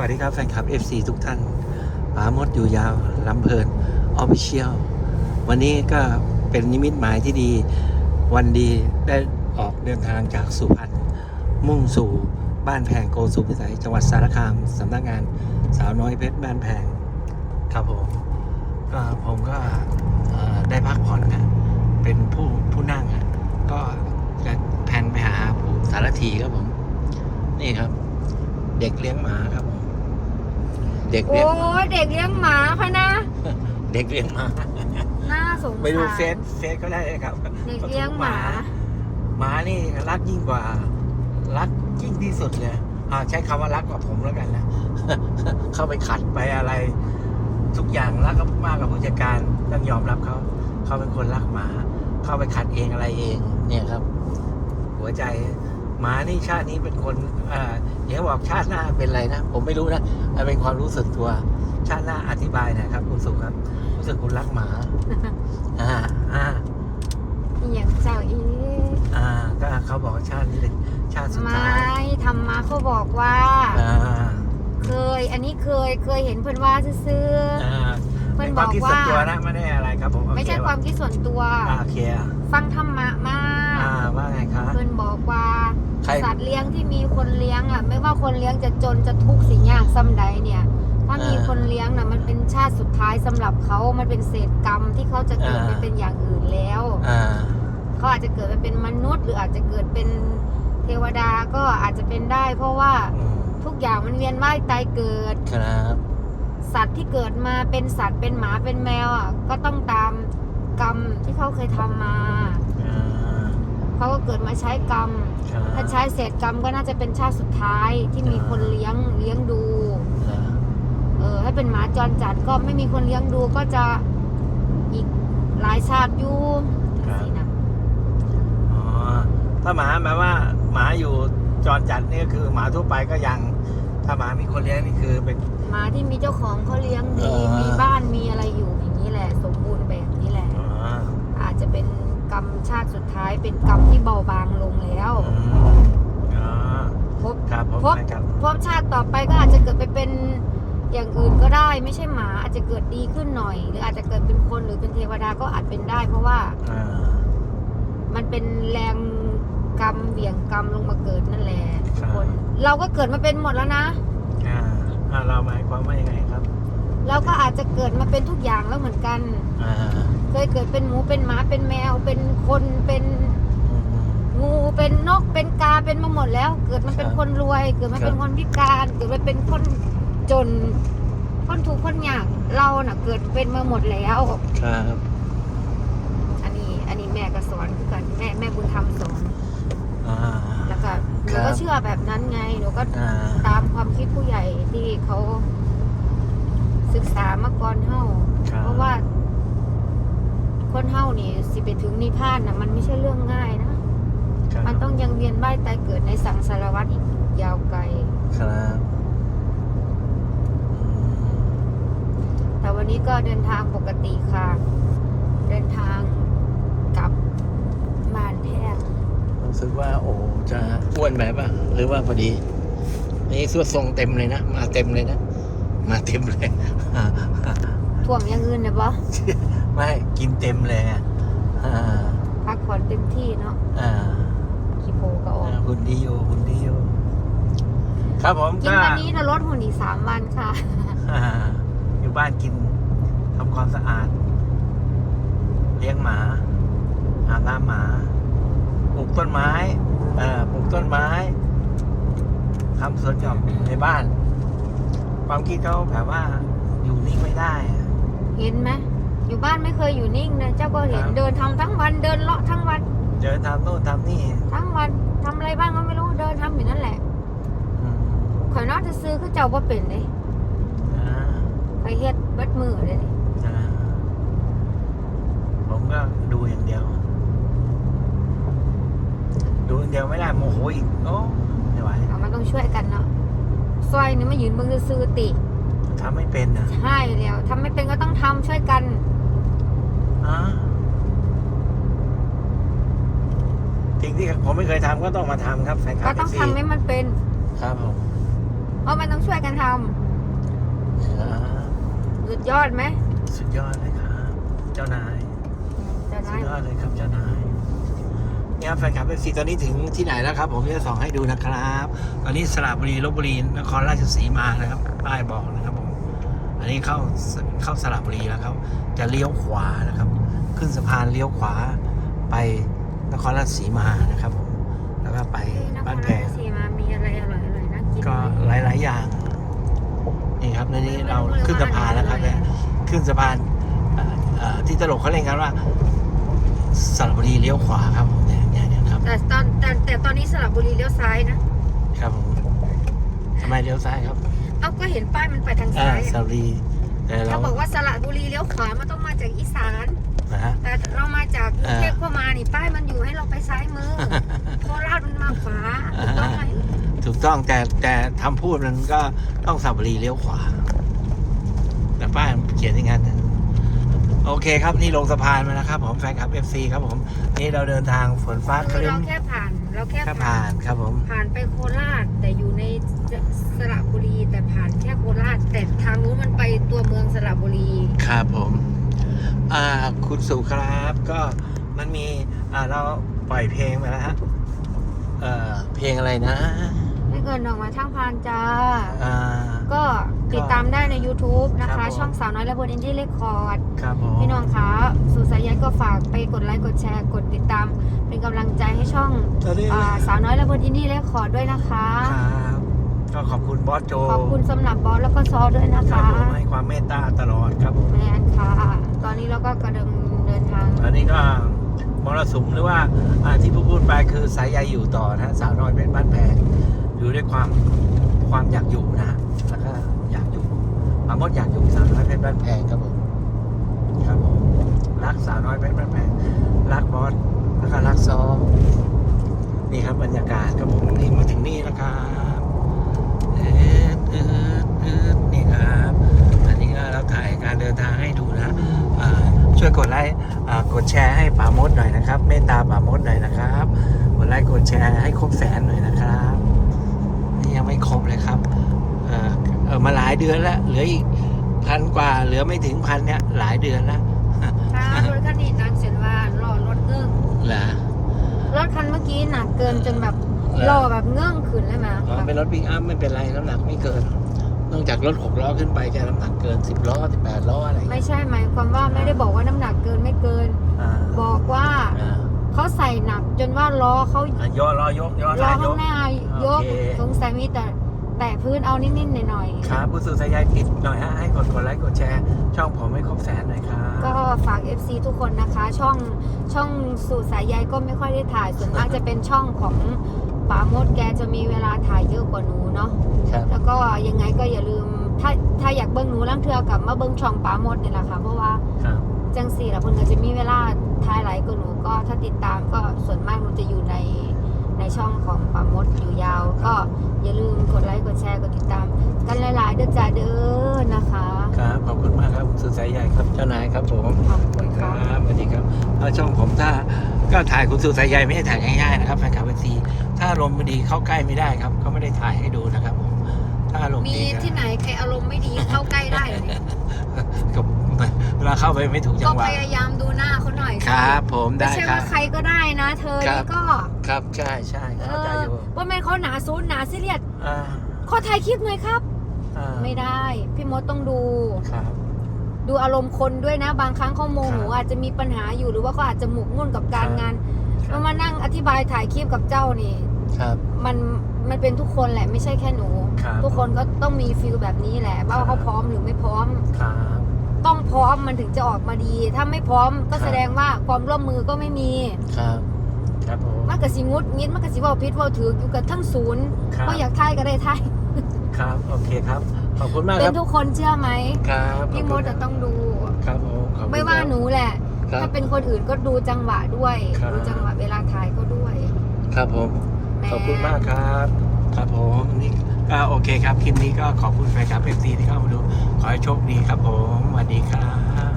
วัสดีครับแฟนคลับ FC ทุกท่านป๋ามดอยู่ยาวลำเพลินออฟฟิเชียลวันนี้ก็เป็นนิมิตหมายที่ดีวันดีได้ออกเดินทางจากสุพรรณมุ่งสู่บ้านแพงโกสุพิสัยจังหวัดสารคามสำนักงานสาวน้อยเพชรบ้านแพงครับผมก็ผมก็ได้พักผ่อนนะเป็นผู้ผู้นั่งอะก็จะแพนไปหาผู้สารถีครับผม นี่ครับ เด็กเลี้ยงหมาครับ เด็กโอ้เลี้ยงหมายเด็กเลี้ยงหมาพะนะ เด็กเลี้ยงหมา น่าสงสารไปดูเฟซเฟซก็ได้เลยครับเด็กเลี้ยงหมา หมานี่รักยิ่งกว่า รักยิ่งที่สุดเลยอ่าใช้คำว่ารักกว่าผมแล้วกันนะ เข้าไปขัดไปอะไร ทุกอย่างรักก็มากกว่าผู้จัดการต้องยอมรับเขาเขาเป็นคนรักหมา เข้าไปขัดเองอะไรเอง เนี่ยครับ หัวใจ หมานี่ชาตินี้เป็นคนเอ่อเดี๋ยวบอกชาติหน้าเป็นอะไรนะ ผมไม่รู้นะมันเป็นความรู้สึกตัว ชาติหน้าอธิบายหนะครับ คุณสุครับ รู้สึกคุณรักหมาอ่าอ่าอหย่างเจ้าอีอ่าก็เขาบอกว่าชาตินี้เป็นชาติสุดไม่ท้ายทำมาเขาบอกว่าอ่าเคย อันนี้เคยเคยเห็นเพื่อนว่าซื้ออ่าๆเพื่เป็อนนบความอกคิดส่วนว่าตัวนะไม่ได้อะไรครับผมโอไม่ใช่เความคิดส่วนตัวอ่าโอเคอะฟังธรรมะมากอ่า ว่าไงคะ เพื่อนบอกว่า ใคร สัตว์เลี้ยงที่มีคนเลี้ยงอะ ไม่ว่าคนเลี้ยงจะจนจะทุกข์สิ่งยากซ้ำใดเนี่ย ถ้ามีคนเลี้ยงน่ะมันเป็นชาติสุดท้ายสำหรับเขามันเป็นเศษกรรมที่เขาจะเกิดไปเป็นอย่างอื่นแล้ว อ่า เขาอาจจะเกิดมาเป็นมนุษย์ หรืออาจจะเกิดเป็นเทวดาก็อาจจะเป็นได้ เพราะว่าอืมทุกอย่างมันเวียนว่ายตายเกิด ครับ สัตว์ที่เกิดมาเป็นสัตว์เป็นหมาเป็นแมวอะก็ต้องตามกรรมที่เขาเคยทำมา อ่า เขาก็เกิดมาใช้กรรมครับถ้าใช้เศษกรรมก็น่าจะเป็นชาติสุดท้ายที่มีคนเลี้ยงเลี้ยงดูอ่าเออให้เป็นหมาจรจัดก็ไม่มีคนเลี้ยงดูก็จะอีกหลายชาติอยู่สินะอ๋อถ้าหมาแปลว่าหมาอยู่จรจัดนี่ก็คือหมาทั่วไปก็ยังถ้าหมามีคนเลี้ยงนี่คือเป็นหมาที่มีเจ้าของเขาเลี้ยงดีอ่ามีมีบ้านมีอะไรอยู่อย่างนี้แหละ สมบูรณ์แบบนี้แหละอ๋ออาจจะเป็น กรรมชาติสุดท้ายเป็นกรรมที่เบาบางลงแล้วอืมอ๋อพบครับผมพบนะครับพบชาติต่อไปก็อาจจะเกิดไปเป็นอย่างอื่นก็ได้ไม่ใช่หมาอาจจะเกิดดีขึ้นหน่อย หรืออาจจะเกิดเป็นคนหรือเป็นเทวดาก็อาจเป็นได้ เพราะว่าอ่ามันเป็นแรงกรรมเบี่ยงกรรมลงมาเกิดนั่นแหละครับคน เราก็เกิดมาเป็นหมดแล้วนะอ่าอ่าเราหมายความว่ายังไงครับ เราก็อาจจะเกิดมาเป็นทุกอย่างแล้วเหมือนกัน อ่าเคยเกิดเป็นหมูเป็นหมาเป็นแมว เป็นคนเป็นอืมอืมงูเป็นนกเป็นกาเป็นมาหมดแล้ว เกิดมาเป็นครับคนรวย เกิดมาเป็นครับ คนพิการเกิดมาเป็นคนจน คนทุกข์คนยากเราน่ะ เกิดเป็นมาหมดแล้ว ครับ อันนี้อันนี้แม่ก็สอนคือกันแม่แม่บุญธรรมสอนอ่า แล้วก็หคนูรับก็เชื่อแบบนั้นไงหนูก็อ่า ตามความคิดผู้ใหญ่ที่เขา ศึกษามาก่อนเฮาครับ เพราะว่า คนเฮานี่สิไปถึงนิพพานนะมันไม่ใช่เรื่องง่ายนะ ครับมันต้องยังเวียนว่ายตายเกิดในสังสารวัฏอีกยาวไกล ครับอืมแต่วันนี้ก็เดินทางปกติค่ะ เดินทางกลับบ้านแพทย์รู้สึกว่า โอ้จะอ้วนไปป่ะหรือว่าพอดี นี่สวดทรงเต็มเลยนะ มาเต็มเลยนะ มาเต็มเลย ท่วงอย่างอื่นนะบ่ไม่กินเต็มเลยอะอ่าพักผ่อนเต็มที่เนาะอ่าขี้โพก็ออกหุ่นดีอยู่หุ่นดีอยู่ครับผมกินก็วันนี้นะลดหุ่นอีกสามวันค่ะ อ่าอยู่บ้านกินทำความสะอาด เลี้ยงหมาอาบน้ำหมาปลูกต้นไม้เอ่อปลูกต้นไม้ทำสวนหย่อมในบ้าน ความคิดเขาแบบว่าอยู่นิ่งไม่ได้อะ เห็นไหมอยู่บ้านไม่เคยอยู่นิ่งนะเจ้าก็เห็นครับ เดินทำทั้งวันเดินเลาะทั้งวันเจอทำโน่นทำนี่ทั้งวันทำอะไรบ้างก็ไม่รู้เดินทำอยู่นั่นแหละอืมข่อยนอกจะซื้อคือเจ้าว่าเป็นเลยอ่าข่อยเฮ็ดเบิดมือเลยนี่อ่าผมก็ดูอย่างเดียว ดูอย่างเดียวไม่ได้โมโหอีกโอ้ไม่ไหว เอามันต้องช่วยกันเนาะ ซอยนี่มายืนเบิ่งซื้อๆติทำไม่เป็นนะใช่แล้วทำไม่เป็นก็ต้องทำช่วยกัน อ่าสิ่งที่ผมไม่เคยทำก็ต้องมาทำครับแฟนคลัก็บต้อง FC ทำให้มันเป็น ครับผมเพราะมันต้องช่วยกันทำครับสุดยอดไหมสุดยอดเลยครับ เจ้านายจะสุได้ดยอดเลยครับเจ้านาย เนี่ยแฟนคลับเอฟซีตอนนี้ถึงที่ไหนแล้วครับผมจะส่องให้ดูนะครับ ตอนนี้สระบุรีลบบุรีนครราชสีมานะครับป้ายบอกนะครับผมอันนี้เข้าเข้าสระบุรีแล้วครับ จะเลี้ยวขวานะครับ ขึ้นสะพานเลี้ยวขวาไปนครราชสีมานะครับผมแล้วก็ไปนคบ้ารนแพราชสีมามีอะไรอร่อยๆน่ากินก็ไหมหลายๆอย่างนี่ครับในนี้เราขึ้นสะพานแล้วครับเนี่ยขึ้นสะพานเอ่อเอ่อที่ตลกเขาเล่นกันว่าสระบุรีเลี้ยวขวาครับผม แต่ตอนแต่แต่ตอนนี้สระบุรีเลี้ยวซ้ายนะ ครับผมทำไมเลี้ยวซ้ายครับเอ้าก็เห็นป้ายมันไปทางอ่าซ้ายสระบุรีแต่เรา เขาบอกว่าสระบุรีเลี้ยวขวามันต้องมาจากอีสาน นะฮะ แต่เรามาจากกรุงเทพอ่าเข้ามานี่ป้ายมันอยู่ให้เราไปซ้ายมือ โคราชมันมาขวาถูกต้องไหมถูกต้องแต่แต่ทำพูดมันก็ต้องสระบุรีเลี้ยวขวา แต่ป้ายมันเขียนอย่างนั้นนะ โอเคครับนี่ลงสะพานมาแล้วครับ ผมแฟนคลับ FC ครับผม นี่เราเดินทางฝนฟ้าคคือรึ้เรามแค่ผ่านเราแค่ก็ผ่าผ่านนครับผมผ่านไปโคราชแต่อยู่ในสระบุรีแต่ผ่านแค่โคราชแต่ทางนู้นมันไปตัวเมืองสระบุรี ครับผมอ่าคุณสุครับก็มันมีอ่าเราปล่อยเพลงไปแล้วฮะเอ่อเพลงอะไรนะไม่เกิ นออกมาทางพานจ้า อ่า ก็ติดตามได้ใน YouTube นะครัคะ บผม ช่องสาวน้อยและบนอินดี้เรคคอร์ด ครับผม พี่น้องคะสู่สายใยก็ฝากไปกดไลค์กดแชร์กดติดตาม เป็นกำลังใจให้ช่องตอนนี้อาสาวน้อยและบนอินดี้เรคคอร์ดด้วยนะคะ ครับก็ขอบคุณบอสโจขอบคุณสำหรับบอสแล้วก็ซอด้วยนะครัคะบผมให้ความเมตตาตลอดครับผม แมนค่ะ ตอนนี้เราก็กระเดิมเดินทาง อันนี้ก็มรสุมหรือว่าอ่าที่พูดพูดไปคือสายใยอยู่ต่อนะฮะสาวน้อยเป็นบ้านแพง อยู่ด้วยความความอยากอยู่นะแล้วก็อยากอยู่ปาโมดอยากอยู่สาวน้อยเป็นบ้านแพงครับผมครับผมรักสาวน้อยเป็นบ้านแพงรักบอสแล้วก็รักซอนี่ครับบรรยากาศครับผมนี่มาถึงนี่แล้วครับเอ็ดเอ็ดเอ็ดนี่ครับ อันนี้ก็เราถ่ายการเดินทางให้ดูนะช่วยกดไลค์กดแชร์ให้ป๋ามดหน่อยนะครับ เมตตาป๋ามดหน่อยนะครับ กดไลค์กดแชร์ให้ครบแสนหน่อยนะครับ นี่ยังไม่ครบเลยครับเออ เออมาหลายเดือนแล้วเหลืออีกพันกว่า เหลือไม่ถึงพันเนี่ยหลายเดือนแล้วถ้ารถคันนี้นางเสียนว่ารอรถเงื่องเหรอรถคันเมื่อกี้หนักเกินจนแบบเหรอรอแบบเงื่องขึ้นเลยไหมอ๋อเป็นรถปิกอัพไม่เป็นไรน้ำหนักไม่เกินนอกจากรถหกล้อขึ้นไปจะน้ำหนักเกินสิบล้อสิบแปดล้ออะไรอย่างไม่เงี้ยใช่หมายความว่าไม่ได้บอกว่าน้ำหนักเกินไม่เกินอ่าบอกว่าอ่าเขาใส่หนักจนว่าล้อเขาอะย่อล้อยกย่อล้อท้ายยข้างกหน้ายกโอเคสงสัยมีแต่แตะพื้นเอานิดๆหน่อยๆ ครับผู้สื่อสายใยติดหน่อยฮะให้กดกดไลค์กดแชร์ ช่องผมให้ครบแสนหน่อยครับก็ฝาก FC ทุกคนนะคะ ช่องช่องสู่สายใยก็ไม่ค่อยได้ถ่ายส่วนมากจะเป็นช่องของป๋าโมดแกจะมีเวลาถ่ายเยอะกว่าหนูเนาะครับแล้วก็ยังไงก็อย่าลืมถ้าถ้าอยากเบิ้งหนูลังเทือกลับมาเบิ้งช่องป๋าโมดนี่แหละค่ะเพราะว่าครับจังสี่ละเพิ่นก็จะมีเวลาถ่ายหลายกว่าหนูก็ถ้าติดตามก็ส่วนมากหนูจะอยู่ใน ในช่องของป๋าโมดอยู่ยาว ก็อย่าลืมกดไลค์กดแชร์กดติดตาม กันหลายๆเด้อจ้าเด้อนะคะ ครับ ขอบคุณมากครับผู้สื่อสายใหญ่ครับเจ้านายครับผมขอบคุณคค่ะรับสวัสดีครับแล้วช่องผมถ้าก็ถ่ายคุณสู่สายใยไม่ได้ถ่ายง่ายๆนะครับแฟนคลับเอซีถ้าอารมณ์ไม่ดีเข้าใกล้ไม่ได้ครับก็ไม่ได้ถ่ายให้ดูนะครับผมถ้าอารมณ์มีดีก็ที่ไหนใครอารมณ์ไม่ดีเข้าใกล้ได้เหรอเนี่ยก็ เวลาเข้าไปไม่ถูกจัก็งหวะพยายามดูหน้าเขาหน่อยสิครับผมไม่ได้ใช่ครัว่าบ ใครก็ได้นะ เธอครันี่บ ก็ครับใช่ใช่เอเข้าใจออยู่ว่าแม่นเขาหนาซูนหนาซีเรียสอ่าขอถ่ายคลิปหน่อยครับ อ่าไม่ได้ พี่มดต้องดู ครับ ดูอารมณ์คนด้วยนะ บางครั้งเขาโมโหครับอาจจะมีปัญหาอยู่หรือว่าเขาอาจจะหมกมุ่นกับการครับงานครัแล้บวมานั่งอธิบายถ่ายคลิปกับเจ้านี่ ครับ มันมันเป็นทุกคนแหละไม่ใช่แค่หนู ครับทุกคนก็ต้องมีฟีลแบบนี้แหละครัว่าบเขาพร้อมหรือไม่พร้อม ครับ ต้องพร้อมมันถึงจะออกมาดี ถ้าไม่พร้อมก็ครับแสดงว่าความร่วมมือก็ไม่มีครับครับผมมันก็สิงุดงิดมันก็สิเว่าพิษเว่าถืออยู่กับทั้งศูนย์ครับก็อยากท่ายก็ได้ท่ายครับโอเคครับขอบคุณมากเป็ครันบทุกคนเชื่อไหมครับพี่มดจะต้องดูครับผมขอบคุณไม่ว่าครับหนูแหละครับถ้าเป็นคนอื่นก็ดูจังหวะด้วยครับดูจังหวะเวลาถ่ายก็ด้วย ครับผมแหขอบคุณมากครับ ครับผมนี่ก็โอเคครับคลิปนี้ก็ขอบคุณแฟนคลับเอฟซีที่เข้ามาดูขอให้โชคดีครับผมส วัสดีครับ